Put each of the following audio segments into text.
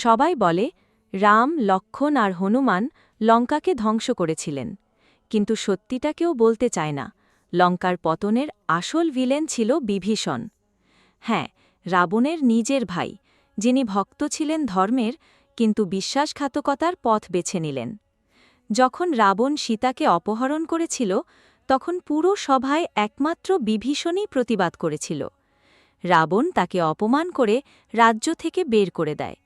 সবাই বলে, রাম, লক্ষণ আর হনুমান লঙ্কাকে ধ্বংস করেছিলেন। কিন্তু সত্যিটা কেউ বলতে চায় না। লঙ্কার পতনের আসল ভিলেন ছিল বিভীষণ। হ্যাঁ রাবণের নিজের ভাই, যিনি ভক্ত ছিলেন ধর্মের, কিন্তু বিশ্বাসঘাতকতার পথ বেছে নিলেন। যখন রাবণ সীতাকে অপহরণ করেছিল, তখন পুরো সভায় একমাত্র বিভীষণই প্রতিবাদ করেছিল। রাবণ তাকে অপমান করে রাজ্য থেকে বের করে দেয়।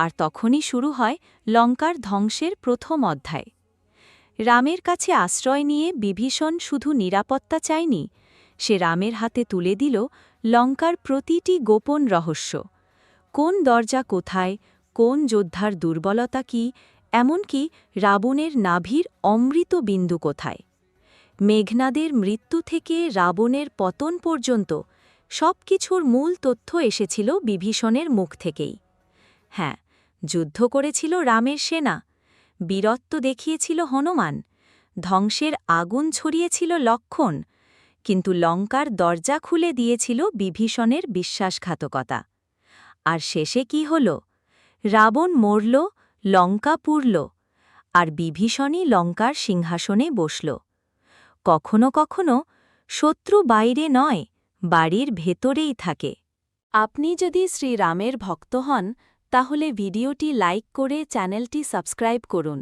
আর তখনই শুরু হয় লঙ্কার ধ্বংসের প্রথম অধ্যায়। রামের কাছে আশ্রয় নিয়ে বিভীষণ শুধু নিরাপত্তা চায়নি, সে রামের হাতে তুলে দিল লঙ্কার প্রতিটি গোপন রহস্য। কোন দরজা কোথায়, কোন যোদ্ধার দুর্বলতা কি, এমনকি রাবণের নাভির অমৃত বিন্দু কোথায়? মেঘনাদের মৃত্যু থেকে রাবণের পতন পর্যন্ত সব কিছুর মূল তথ্য এসেছিল বিভীষণের মুখ থেকেই। হ্যাঁ যুদ্ধ করেছিল রামের সেনা, বীরত্ব দেখিয়েছিল হনুমান, ধ্বংসের আগুন ছড়িয়েছিল লক্ষণ, কিন্তু লঙ্কার দরজা খুলে দিয়েছিল বিভীষণের বিশ্বাসঘাতকতা। আর শেষে কি হল? রাবণ মরল, লঙ্কা পুরল আর বিভীষণই লঙ্কার সিংহাসনে বসল। কখনো কখনো শত্রু বাইরে নয়, বাড়ির ভেতরেই থাকে। আপনি যদি শ্রীরামের ভক্ত হন তাহলে ভিডিওটি লাইক করে চ্যানেলটি সাবস্ক্রাইব করুন।